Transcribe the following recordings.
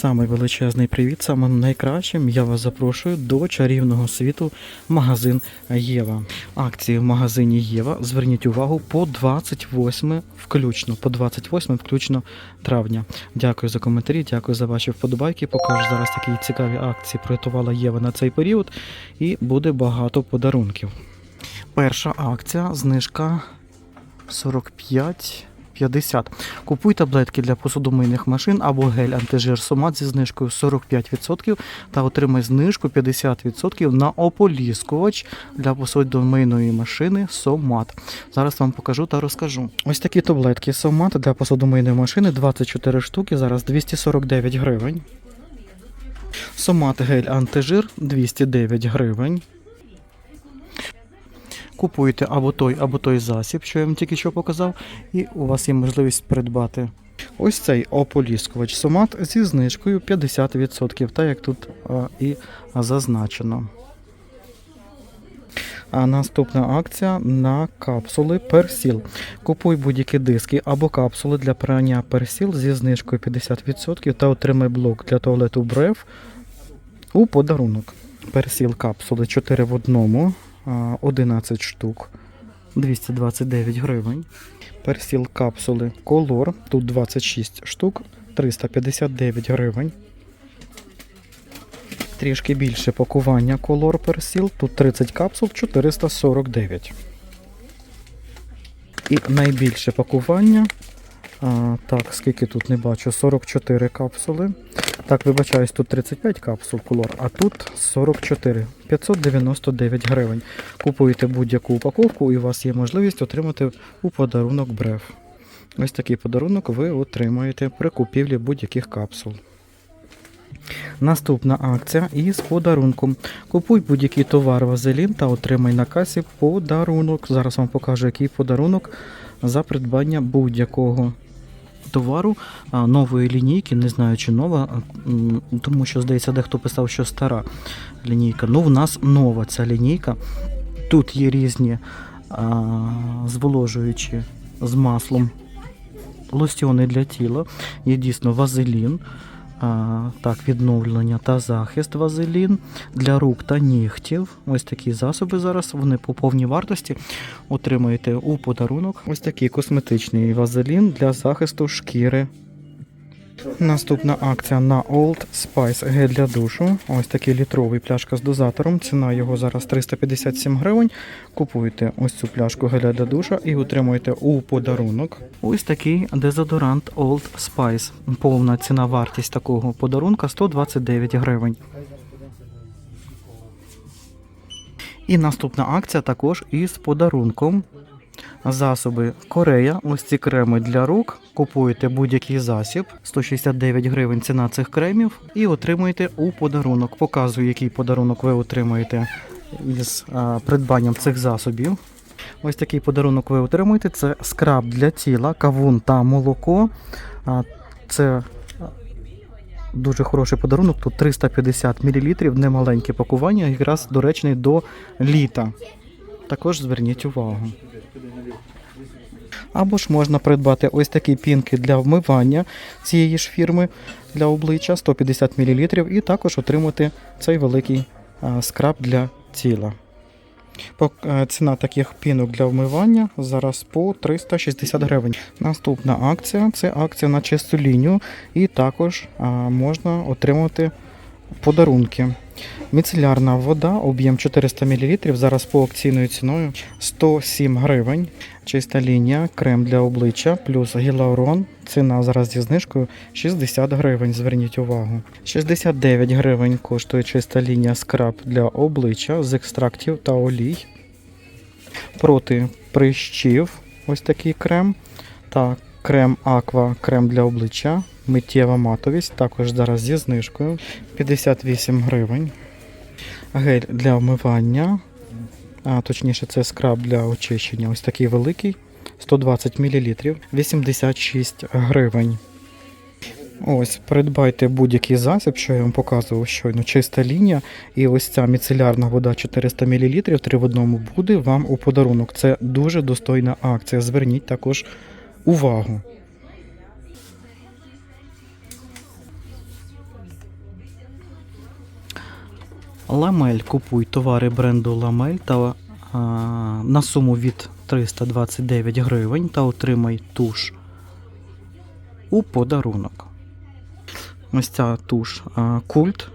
Самий величезний привіт, самим найкращим. Я вас запрошую до чарівного світу магазин Єва. Акції в магазині Єва. Зверніть увагу по 28 включно, по 28 включно травня. Дякую за коментарі, дякую за ваші вподобайки. Покажу зараз такі цікаві акції приготувала Єва на цей період, і буде багато подарунків. Перша акція знижка 45. 50. Купуй таблетки для посудомийних машин або гель антижир Сомат зі знижкою 45% та отримай знижку 50% на ополіскувач для посудомийної машини Сомат. Зараз вам покажу та розкажу. Ось такі таблетки Сомат для посудомийної машини 24 штуки, зараз 249 гривень. Сомат гель антижир 209 гривень. Купуєте або той, або той засіб, що я вам тільки що показав, і у вас є можливість придбати ось цей ополіскувач Сомат зі знижкою 50%, так як тут а, і зазначено. А наступна акція на капсули Персіл. Купуй будь-які диски або капсули для прання Персіл зі знижкою 50% та отримай блок для туалету Брев у подарунок. Персіл капсули 4 в одному. А, 11 штук 229 гривень. Персіл капсули Color, тут 26 штук 359 гривень. Трішки більше пакування Color Персіл, тут 30 капсул 449. І найбільше пакування. А, так, скільки тут не бачу, 44 капсули. Так, вибачаюсь, тут 35 капсул Color, а тут 44. 599 гривень. Купуєте будь-яку упаковку і у вас є можливість отримати у подарунок брев. Ось такий подарунок ви отримаєте при купівлі будь-яких капсул. Наступна акція із подарунком. Купуй будь-який товар вазелін та отримай на касі подарунок. Зараз вам покажу, який подарунок за придбання будь-якого товару нової лінійки. Не знаю, чи нова, тому що, здається, дехто писав, що стара лінійка. Ну, в нас нова ця лінійка. Тут є різні а, зволожуючі з маслом лосьони для тіла. Є дійсно вазелін. Так, відновлення та захист вазелін для рук та нігтів. Ось такі засоби зараз. Вони по повній вартості отримаєте у подарунок. Ось такий косметичний вазелін для захисту шкіри. Наступна акція на Old Spice гель для душу. Ось такий літровий пляшка з дозатором. Ціна його зараз 357 гривень. Купуєте ось цю пляшку геля для душа і отримуєте у подарунок. Ось такий дезодорант Old Spice. Повна ціна вартість такого подарунка 129 гривень. І наступна акція також із подарунком. Засоби Корея. Ось ці креми для рук. Купуєте будь-який засіб, 169 гривень ціна цих кремів, і отримуєте у подарунок. Показую, який подарунок ви отримаєте із а, придбанням цих засобів. Ось такий подарунок ви отримуєте. Це скраб для тіла, кавун та молоко. А, Це дуже хороший подарунок. Тут 350 мл, немаленьке пакування, якраз доречний до літа. Також зверніть увагу. Або ж можна придбати ось такі пінки для вмивання цієї ж фірми для обличчя 150 мл, і також отримати цей великий скраб для тіла. Е, Ціна таких пінок для вмивання зараз по 360 гривень. Наступна акція це акція на чисту лінію, і також можна отримати подарунки. Міцелярна вода, об'єм 400 мл, зараз по акційною ціною 107 гривень. Чиста лінія, крем для обличчя плюс гіалурон. Ціна зараз зі знижкою 60 гривень. Зверніть увагу. 69 гривень коштує чиста лінія скраб для обличчя з екстрактів та олій. Проти прищів ось такий крем. Та крем Аква, крем для обличчя. Миттєва матовість, також зараз зі знижкою 58 гривень. Гель для вмивання, а точніше, це скраб для очищення. Ось такий великий, 120 мл, 86 гривень. Ось, придбайте будь-який засіб, що я вам показував щойно, чиста лінія. І ось ця міцелярна вода 400 мл, 3 в одному буде вам у подарунок. Це дуже достойна акція. Зверніть також увагу. Ламель. Купуй товари бренду Ламель та а, на суму від 329 гривень та отримай туш у подарунок. Ось ця туш а, культ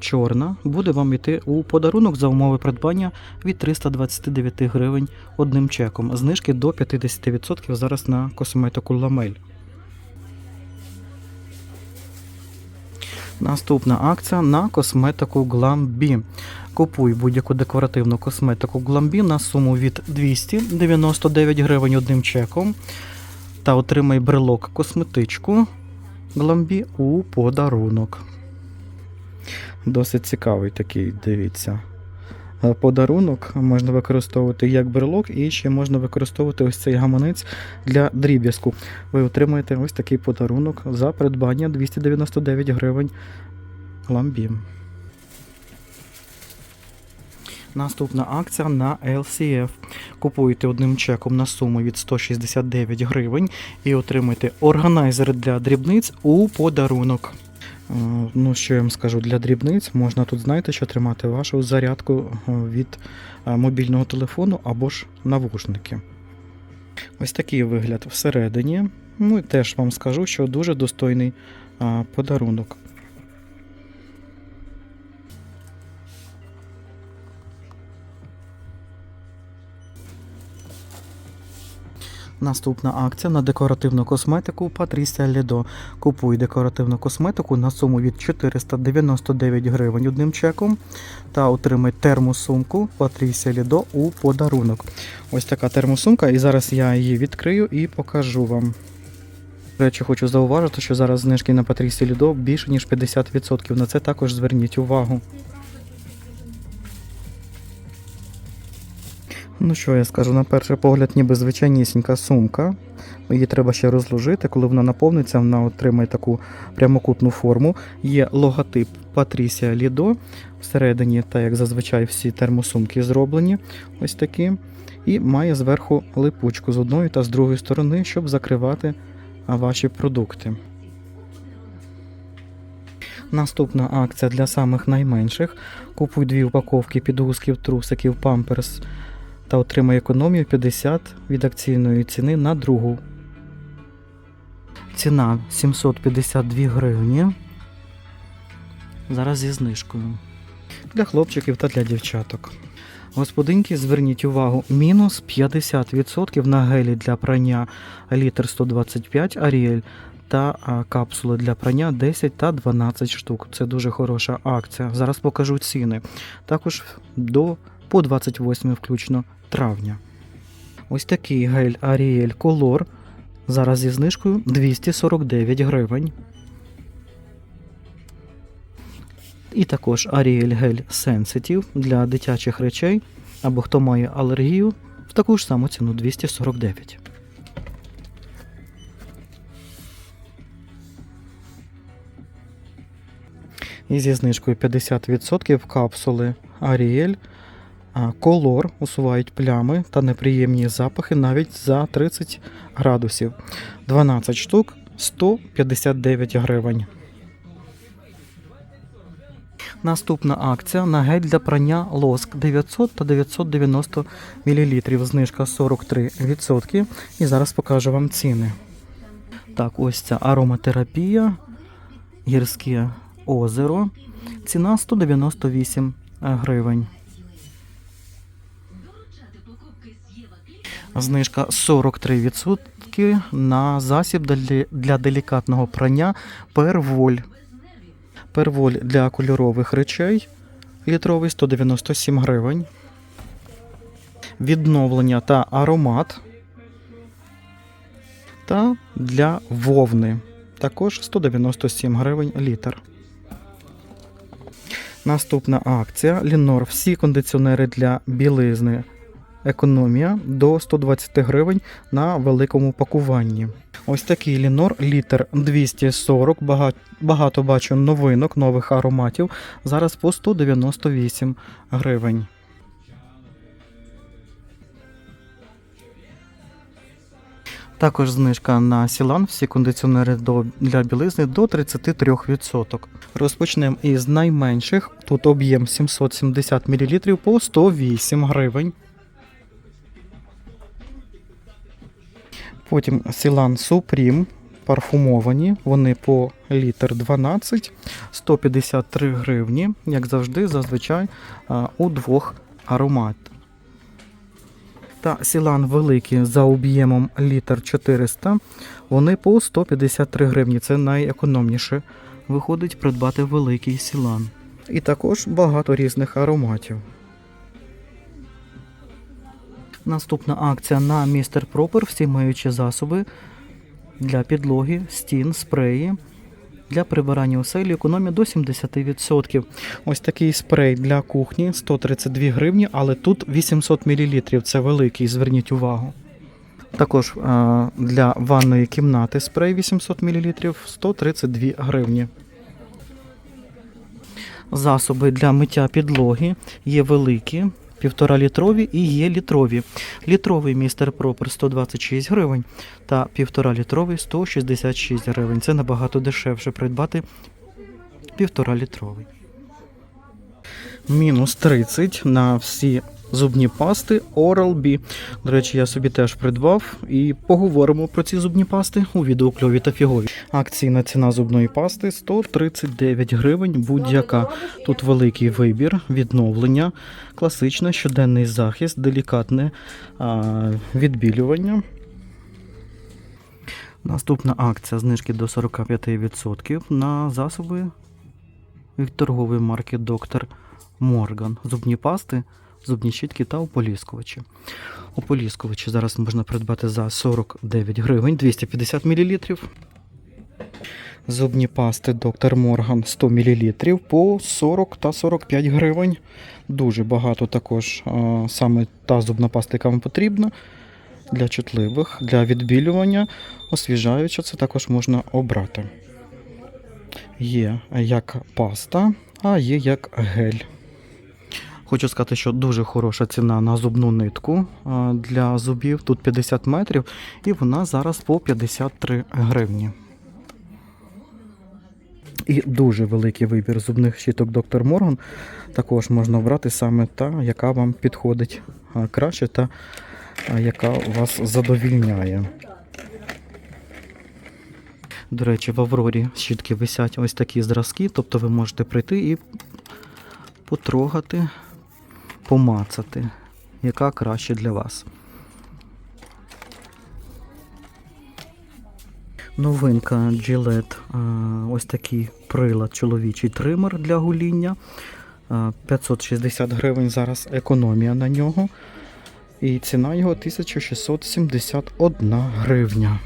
чорна буде вам йти у подарунок за умови придбання від 329 гривень одним чеком. Знижки до 50% зараз на косметику Ламель. Наступна акція на косметику Glambi. Купуй будь-яку декоративну косметику Glambi на суму від 299 гривень одним чеком та отримай брелок косметичку Glambi у подарунок. Досить цікавий такий, дивіться. Е, Подарунок можна використовувати як брелок, і ще можна використовувати ось цей гаманець для дріб'язку. Ви отримаєте ось такий подарунок за придбання 299 гривень ламбі. Наступна акція на LCF. Купуєте одним чеком на суму від 169 гривень і отримаєте органайзер для дрібниць у подарунок. Е, Ну, що я вам скажу, для дрібниць можна тут, знаєте, що тримати вашу зарядку е, від е, мобільного телефону або ж навушники. Ось такий вигляд всередині. Ну і теж вам скажу, що дуже достойний подарунок. Наступна акція на декоративну косметику Patricia Lido. Купуй декоративну косметику на суму від 499 гривень одним чеком та отримай термосумку Patricia Lido у подарунок. Ось така термосумка, і зараз я її відкрию і покажу вам. До речі, хочу зауважити, що зараз знижки на Patricia Lido більше ніж 50%. На це також зверніть увагу. Ну що я скажу, на перший погляд, ніби звичайнісінька сумка. Її треба ще розложити. Коли вона наповниться, вона отримає таку прямокутну форму. Є логотип Patricia Lido всередині, так як зазвичай всі термосумки зроблені. Ось такі. І має зверху липучку з одної та з другої сторони, щоб закривати ваші продукти. Наступна акція для самих найменших. Купуй дві упаковки підгузків, трусиків, памперс та отримай економію 50 від акційної ціни на другу. Ціна 752 гривні. Зараз зі знижкою. Для хлопчиків та для дівчаток. Господинки, зверніть увагу, мінус 50% на гелі для прання літр 125 Аріель та капсули для прання 10 та 12 штук. Це дуже хороша акція. Зараз покажу ціни. Також до по 28 включно травня. Ось такий гель Ariel Color. Зараз зі знижкою 249 гривень. І також Ariel Gel Sensitive для дитячих речей або хто має алергію в таку ж саму ціну 249. І зі знижкою 50% капсули Ariel Color усувають плями та неприємні запахи навіть за 30 градусів. 12 штук 159 гривень. Наступна акція на гель для прання лоск 900 та 990 мл. Знижка 43%. І зараз покажу вам ціни. Так, ось ця ароматерапія, гірське озеро. Ціна 198 гривень. Знижка 43% на засіб для- делікатного прання перволь. Перволь для кольорових речей літровий 197 гривень. Відновлення та аромат. Та для вовни також 197 гривень літр. Наступна акція Лінор. Всі кондиціонери для білизни. Економія до 120 гривень на великому пакуванні. Ось такий лінор, літр 240. Багато, багато бачу новинок, нових ароматів. Зараз по 198 гривень. Також знижка на Сілан, всі кондиціонери до, для білизни до 33%. Розпочнемо із найменших. Тут об'єм 770 мл по 108 гривень. Потім Сілан Supreme парфумовані. Вони по літр 12, 153 гривні, як завжди, зазвичай у двох аромат. Та Сілан великі за об'ємом літр 400, вони по 153 гривні. Це найекономніше. Виходить придбати великий Сілан. І також багато різних ароматів. Наступна акція на Містер Пропер. Всі маючі засоби для підлоги, стін, спреї. Для прибирання оселі економія до 70%. Ось такий спрей для кухні 132 гривні, але тут 800 мл. Це великий, зверніть увагу. Також для ванної кімнати спрей 800 мл 132 гривні. Засоби для миття підлоги є великі, півтора літрові і є літрові. Літровий містер Пропер 126 гривень та півтора літровий 166 гривень. Це набагато дешевше придбати півтора літровий. Мінус 30 на всі зубні пасти Oral-B. До речі, я собі теж придбав і поговоримо про ці зубні пасти у відео кльові та фігові. Акційна ціна зубної пасти 139 гривень будь-яка. Тут великий вибір, відновлення, класичне, щоденний захист, делікатне а, відбілювання. Наступна акція знижки до 45% на засоби від торгової марки Доктор Морган. Зубні пасти, зубні щітки та ополіскувачі. Ополіскувачі зараз можна придбати за 49 гривень 250 мл. Зубні пасти Доктор Морган 100 мл по 40 та 45 гривень. Дуже багато також саме та зубна паста, яка вам потрібна. Для чутливих, для відбілювання, освіжаюча, це також можна обрати. Є як паста, а є як гель. Хочу сказати, що дуже хороша ціна на зубну нитку для зубів. Тут 50 метрів, і вона зараз по 53 гривні. І дуже великий вибір зубних щіток Доктор Морган. Також можна обрати саме та, яка вам підходить краще та яка вас задовільняє. До речі, в Аврорі щітки висять ось такі зразки, тобто ви можете прийти і потрогати, помацати, яка краще для вас. Новинка Gillette, ось такий прилад чоловічий тример для гуління. 560 гривень зараз економія на нього. І ціна його 1671 гривня.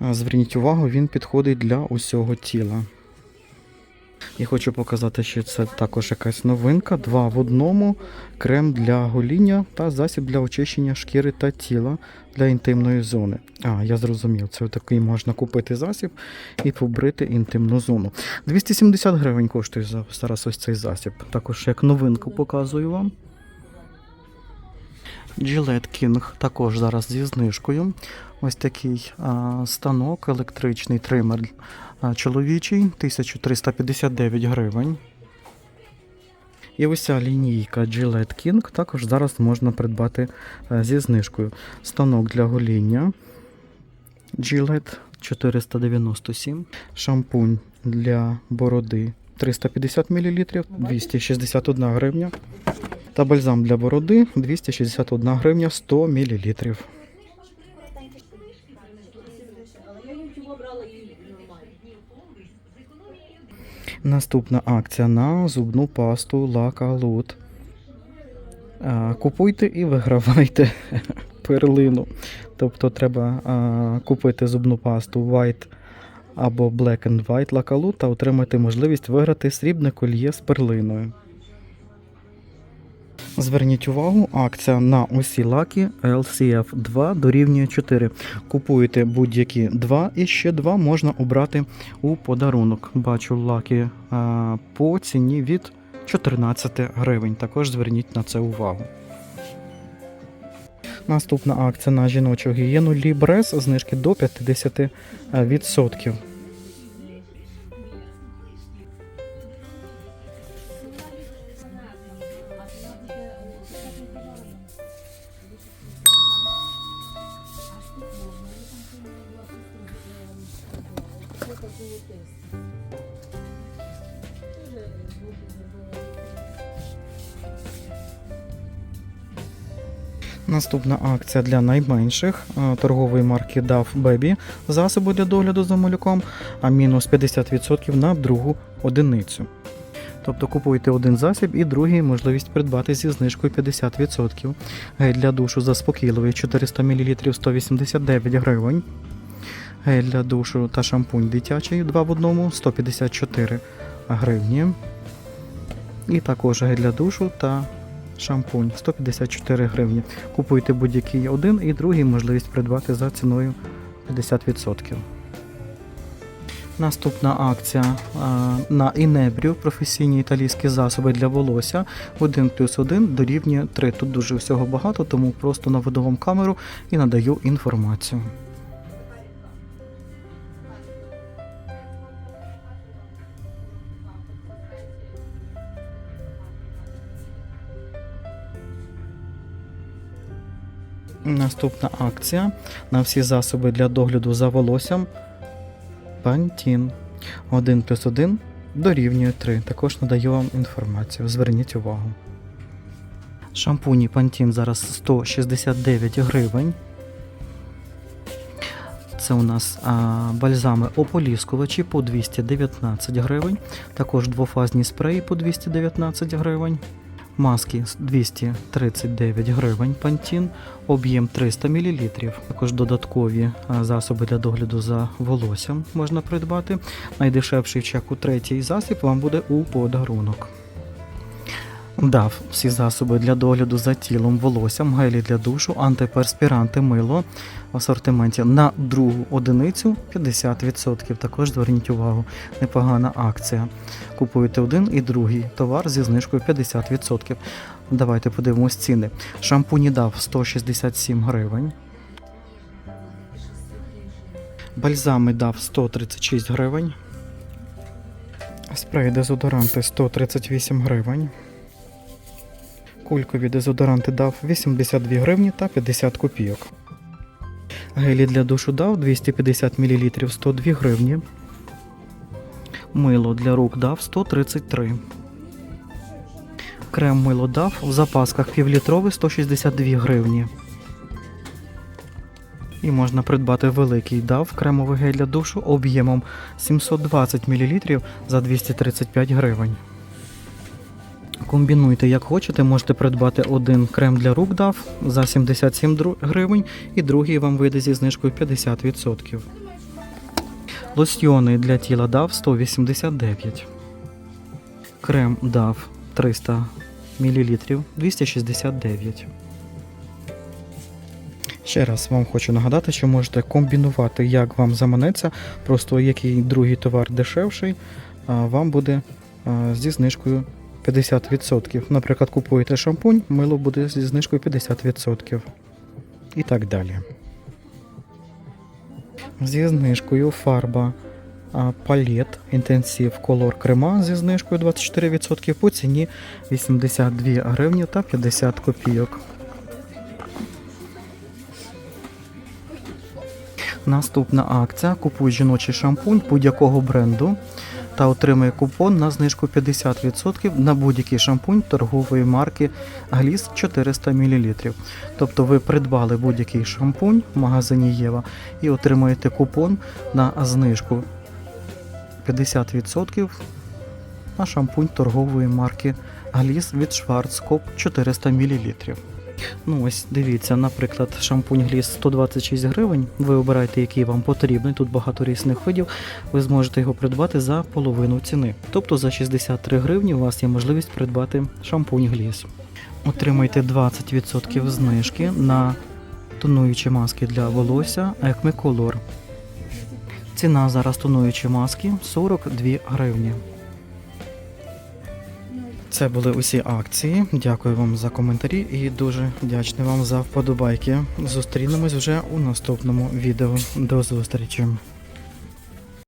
Зверніть увагу, він підходить для усього тіла. Я хочу показати, що це також якась новинка. Два в одному: крем для гоління та засіб для очищення шкіри та тіла для інтимної зони. А, я зрозумів, це такий можна купити засіб і побрити інтимну зону. 270 гривень коштує зараз ось цей засіб. Також як новинку показую вам. Gillette King також зараз зі знижкою. Ось такий станок, електричний тример чоловічий, 1359 гривень. І ось ця лінійка Gillette King також зараз можна придбати а, зі знижкою. Станок для гоління Gillette 497, шампунь для бороди 350 мл, 261 гривня. Та бальзам для бороди 261 гривня 100 мл. Наступна акція на зубну пасту Лакалут. Купуйте і вигравайте перлину. Тобто треба купити зубну пасту White або Black and White Лакалут та отримати можливість виграти срібне кольє з перлиною. Зверніть увагу, акція на усі лаки LCF 2 дорівнює 4. Купуєте будь-які 2 і ще 2 можна обрати у подарунок. Бачу лаки а, по ціні від 14 гривень. Також зверніть на це увагу. Наступна акція на жіночу гігієну Лібрес знижки до 50%. Наступна акція для найменших е, торгової марки DAF Baby засоби для догляду за малюком, а мінус 50% на другу одиницю. Тобто купуєте один засіб і другий можливість придбати зі знижкою 50%. Гель для душу заспокійливий 400 мл 189 гривень. Гель для душу та шампунь дитячий 2 в одному 154 гривні. І також гель для душу та шампунь 154 гривні. Купуйте будь-який один і другий можливість придбати за ціною 50%. Наступна акція а, на Інебрію професійні італійські засоби для волосся 1 плюс 1 дорівнює 3. Тут дуже всього багато, тому просто наведу вам камеру і надаю інформацію. Наступна акція на всі засоби для догляду за волоссям Pantene 1 плюс 1 дорівнює 3. Також надаю вам інформацію. Зверніть увагу. Шампуні Pantene зараз 169 гривень. Це у нас а, бальзами ополіскувачі по 219 гривень. Також двофазні спреї по 219 гривень. Маски з 239 гривень пантін, об'єм 300 мл. Також додаткові засоби для догляду за волоссям можна придбати. Найдешевший чек у третій засіб вам буде у подарунок. Дав всі засоби для догляду за тілом, волоссям, гелі для душу, антиперспіранти, мило в асортименті на другу одиницю 50%. Також зверніть увагу, непогана акція. Купуєте один і другий товар зі знижкою 50%. Давайте подивимось ціни. Шампуні дав 167 гривень. Бальзами дав 136 гривень. Спрей дезодоранти 138 гривень. Кулькові дезодоранти дав 82 гривні та 50 копійок. Гелі для душу дав 250 мл 102 гривні. Мило для рук дав 133. Крем мило дав в запасках півлітровий 162 гривні. І можна придбати великий дав кремовий гель для душу об'ємом 720 мл за 235 гривень. Комбінуйте як хочете, можете придбати один крем для рук дав за 77 гривень і другий вам вийде зі знижкою 50%. Лосьйони для тіла дав 189. Крем дав 300 мл 269. Ще раз вам хочу нагадати, що можете комбінувати, як вам заманеться. Просто який другий товар дешевший, вам буде зі знижкою 50%. Наприклад, купуєте шампунь, мило буде зі знижкою 50%. І так далі. Зі знижкою фарба палет інтенсив колор крема зі знижкою 24% по ціні 82 гривні та 50 копійок. Наступна акція. Купуй жіночий шампунь будь-якого бренду та отримай купон на знижку 50% на будь-який шампунь торгової марки Гліс 400 мл. Тобто ви придбали будь-який шампунь в магазині Єва і отримаєте купон на знижку 50% на шампунь торгової марки Гліс від Schwarzkopf 400 мл. Ну ось дивіться, наприклад, шампунь Гліс 126 гривень. Ви обираєте, який вам потрібний. Тут багато різних видів. Ви зможете його придбати за половину ціни. Тобто за 63 гривні у вас є можливість придбати шампунь Гліс. Отримайте 20% знижки на тонуючі маски для волосся Color. Ціна зараз тонуючі маски 42 гривні. Це були усі акції. Дякую вам за коментарі і дуже вдячний вам за вподобайки. Зустрінемось вже у наступному відео. До зустрічі!